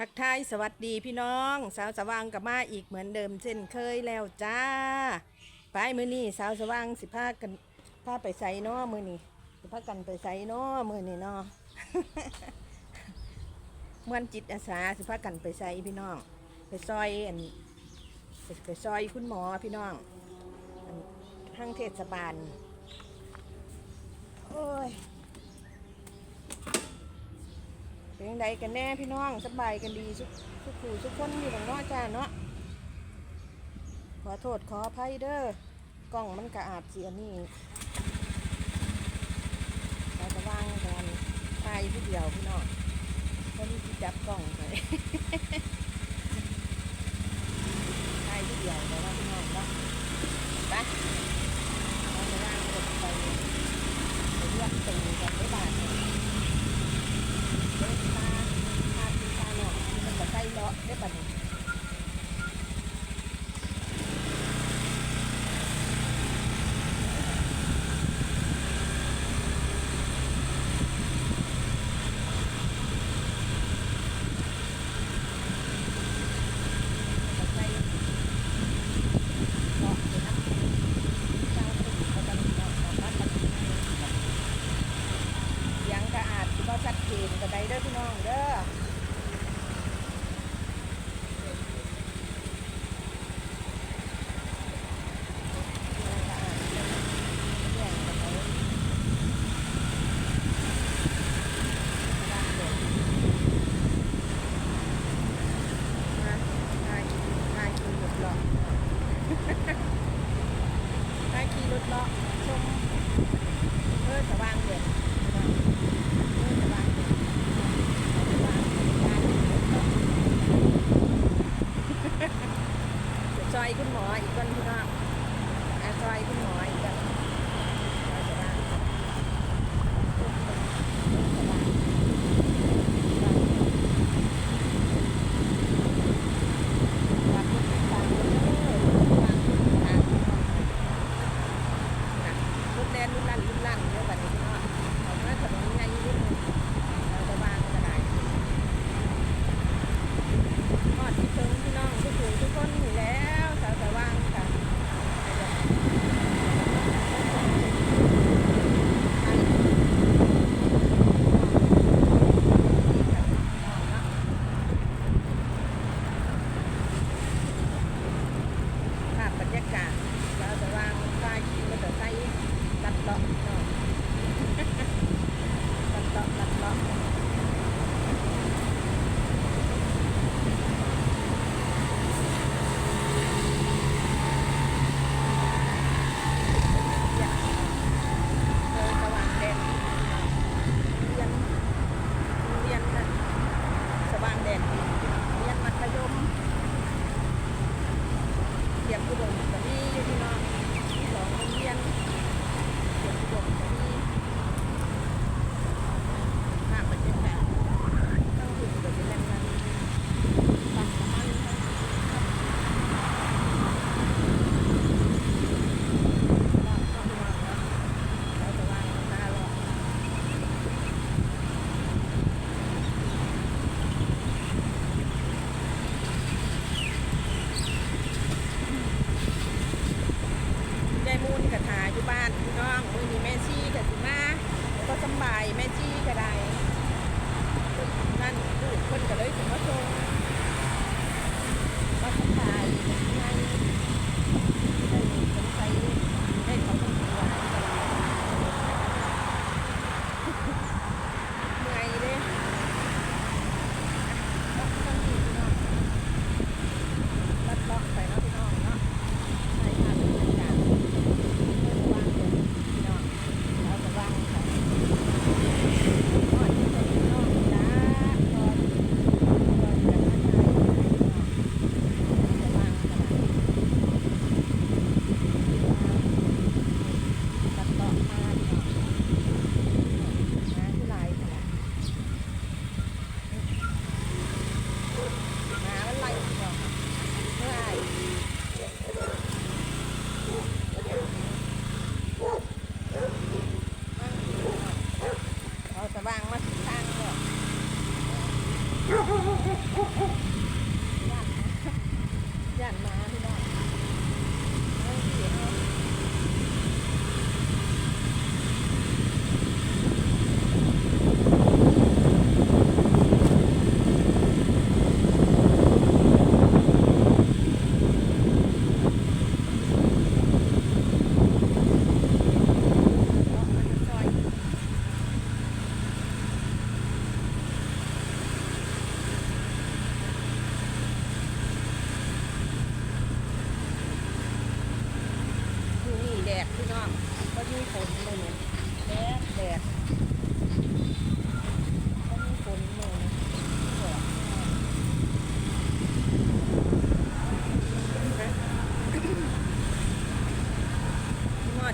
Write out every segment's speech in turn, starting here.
ทักทายสวัสดีพี่น้อง สาวสว่างกับมาอีกเหมือนเดิมเช่นเคยแล้วจ้าไปมือนี่สาวสว่างสิพากันพาไปใส่น้อมือนี่สิพากันไปใส่น้อมือนี่นอมวนจิตอาสาสิพากันไปใส่พี่น้อง ไปซอยอันไปซอยคุณหมอพี่น้องอันทางเทศบาลโอ้ย เป็นยังไงกันแน่พี่น้องสบายกันดีทุกทุกคู่ทุกคนอยู่บางนอกจ้าเนาะขอโทษขออภัยเด้อกล้องมันกระอาดเสียนี่เราจะว่างกันถ่ายผู้เดียวพี่น้องเพราะนี่ที่จับกล้องไปถ่ายผู้เดียวแต่ว่าพี่น้องเนาะไปเราจะว่างกันไปเลือกตึงกันไม่บาด เดินตาตาตีตาหนอกมันจะใกล้ เลาะได้ปะเนี่ย ซอยคุณหมออีกคนพี่น้องอาซอยคุณหมออีกคน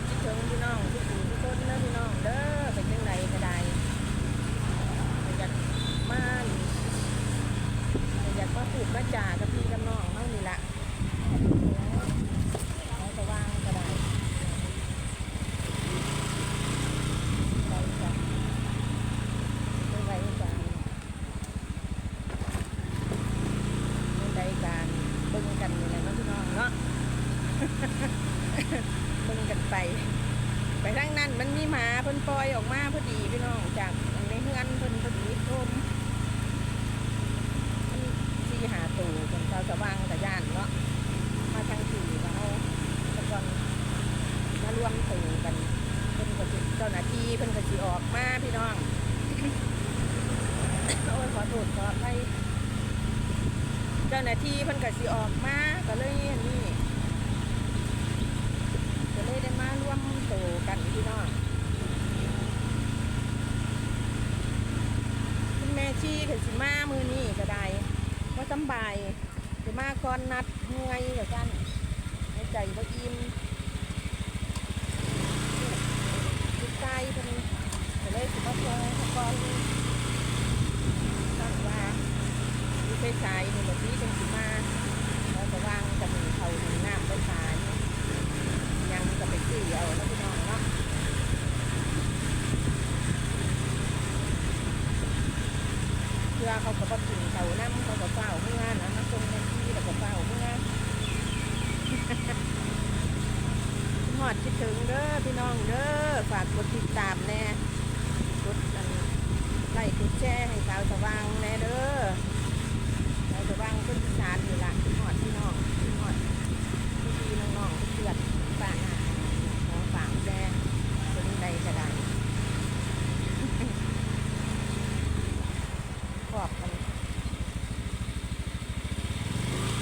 คิเชิงพี่น้องทุกคนทุกคนนะพี่น้องเด้อ หน้าที่เพิ่นก็สิออกมาก็เลยนนี้จะเลยได้มาร่วมโตกันพี่น้องคุณแม่ชี้กับสิมามือนี่ก็ได้ว่าสำบายจะมาก่อนนัดเมื่อยกับกันในใจว่าอิ่มจิตใจเป็นจะเลยสิมาพอก่อนตั้งว่าดูไป สายนี่แบบนี้จังสิมาแล้วจะวางจะมีเขาหนึ่งน้ำไปสายยังก็ไปซื้อเอาแล้วพี่น้องเนาะเพื่อเขาก็บ่กินเขาน้ำเขาก็เฝ้าเมื่อนะมาส่งในที่แล้วก็เฝ้าเมื่อหอดคิดถึงเด้อพี่น้องเด้อฝากกดติดตามแน่กดไลค์กดแชร์ให้สาวสว่างแน่เด้อสาวสว่างคนอีสานอยู่ละหอดพี่น้องหอด พี่ ๆน้องๆเพื่อนๆป้าหน้าขอฝากแจ้เป็นใดก็ได้ขอบกัน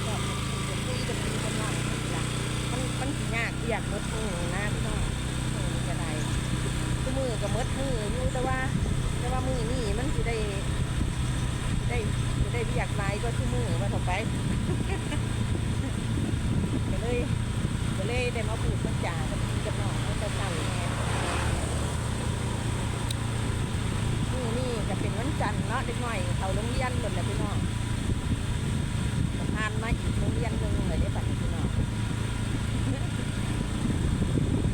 ขอบกันจะคุยกันดีกันหน่อยละมันมันยากเรียกมดมือหนะพี่น้องมือก็ได้ทุกมือก็มดมืออยู่แต่ว่า แต่ว่ามือนี่มันสิได้ ได้สิได้เรียกหลายก็ทุกมือว่าต่อไป ก็เลยก็เลย ได้มาพูดมาจ่ากับพี่กับน้องเขาจะเศร้าแน่นี่นี่ก็เป็นวันจันทร์เนาะเด็กหน่อยเขาโรงเรียนหมดแล้วพี่น้องก็ผ่านมาอีกโรงเรียนหนึ่งเลยได้ปัดนี้พี่น้อง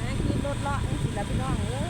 นะขี่รถเลาะนี่สิแล้วพี่น้องเอ้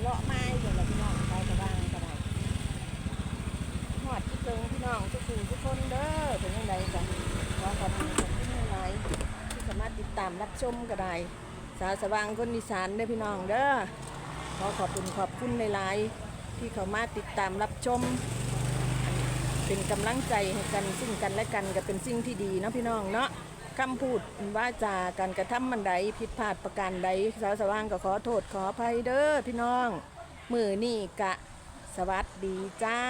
เลาะไม้อย่างละพี่น้องไปกระบางก็ได้หอดที่เกิงพี่น้องทุกคนทุกคนเด้อเป็นยังไงกันขอขอบคุณขอบคุณหลายๆที่สามารถติดตามรับชมก็ได้สาวสว่างคนอีสานเด้อพี่น้องเด้อขอขอบคุณขอบคุณหลายที่เขามาติดตามรับชม เป็นกำลังใจให้กันซึ่งกันและกันก็เป็นสิ่งที่ดีเนาะพี่น้องเนาะ คำพูดว่าจาการกระทำมันใดผิดพลาดประการใดสาวสว่างก็ขอโทษขออภัยเด้อพี่น้อง มือนี่กะ สวัสดีจ้า